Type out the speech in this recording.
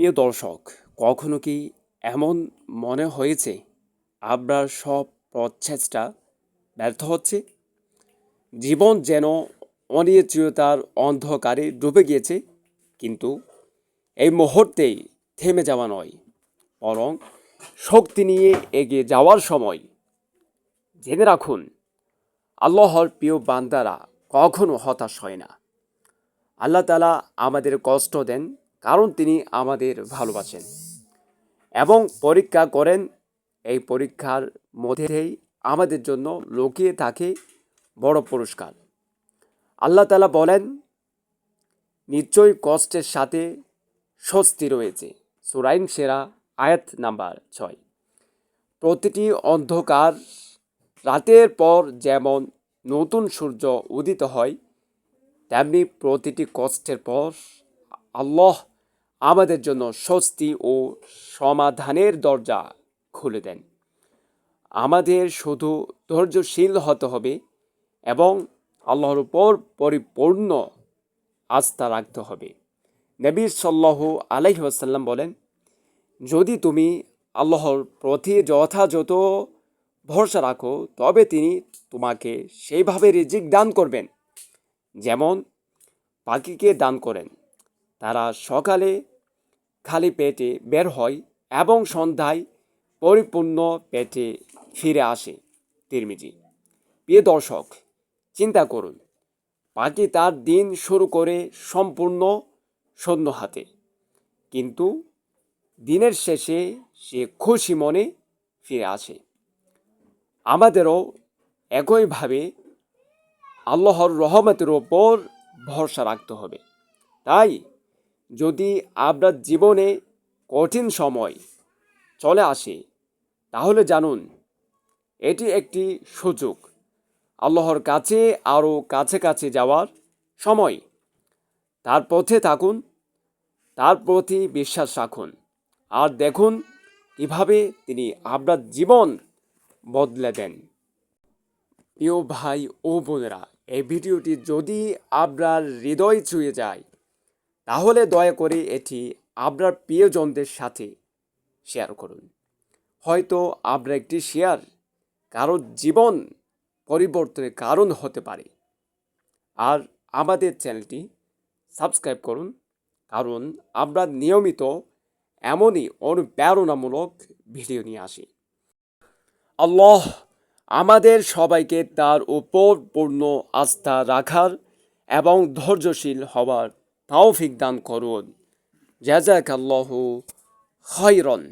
প্রিয় দর্শক, কখনো কি এমন মনে হয়েছে আপনার সব প্রচেষ্টা ব্যর্থ হচ্ছে? জীবন যেন অনিশ্চয়তার অন্ধকারে ডুবে গিয়েছে, কিন্তু এই মুহূর্তেই থেমে যাওয়া নয়, বরং শক্তি নিয়ে এগিয়ে যাওয়ার সময়। জেনে রাখুন, আল্লাহর প্রিয় বান্দারা কখনো হতাশ হয় না। আল্লাহ তালা আমাদের কষ্ট দেন কারণ তিনি আমাদের ভালোবাসেন। এবং পরীক্ষা করেন, এই পরীক্ষার মধ্যেই আমাদের জন্য লুকিয়ে থাকে বড় পুরস্কার। আল্লাহ তালা বলেন, নিশ্চয়ই কষ্টের সাথে স্বস্তি রয়েছে। সুরাইন সেরা আয়াত নাম্বার ছয়। প্রতিটি অন্ধকার রাতের পর যেমন নতুন সূর্য উদিত হয়, তেমনি প্রতিটি কষ্টের পর আল্লাহ আমাদের জন্য স্বস্তি ও সমাধানের দরজা খুলে দেন। আমাদের শুধু ধৈর্যশীল হতে হবে এবং আল্লাহর উপর পরিপূর্ণ আস্থা রাখতে হবে। নবী সাল্লাহ আলাইহি ওয়াসাল্লাম বলেন, যদি তুমি আল্লাহর প্রতি যথাযথ ভরসা রাখো, তবে তিনি তোমাকে সেইভাবে রিজিক দান করবেন। যেমন পাখিকে দান করেন। তারা সকালে খালি পেটে বের হয় এবং সন্ধ্যায় পরিপূর্ণ পেটে ফিরে আসে তিরমিজি। প্রিয় দর্শক, চিন্তা করুন, পাখি তার দিন শুরু করে সম্পূর্ণ শূন্য হাতে। কিন্তু দিনের শেষে সে খুশি মনে ফিরে আসে। আমাদেরও একইভাবে আল্লাহর রহমতের ওপর ভরসা রাখতে হবে। তাই যদি আপনার জীবনে কঠিন সময় চলে আসে, তাহলে জানুন, এটি একটি সুযোগ। আল্লাহর কাছে আরও কাছে কাছে যাওয়ার সময়। তার পথে থাকুন, তার প্রতি বিশ্বাস রাখুন, আর দেখুন কীভাবে তিনি আপনার জীবন বদলে দেন। প্রিয় ভাই ও বোনেরা, এই ভিডিওটি যদি আপনার হৃদয় ছুঁয়ে যায় তাহলে দয়া করে এটি আপনার প্রিয়জনদের সাথে শেয়ার করুন। হয়তো আপনার একটি শেয়ার কারও জীবন পরিবর্তনের কারণ হতে পারে। আর আমাদের চ্যানেলটি সাবস্ক্রাইব করুন, কারণ আমরা নিয়মিত এমনই অনুপ্রেরণামূলক ভিডিও নিয়ে আসি। আল্লাহ আমাদের সবাইকে তার উপর পূর্ণ আস্থা রাখার এবং ধৈর্যশীল হওয়ার তৌফিক দান করুন। জাজাক আল্লাহ খৈরন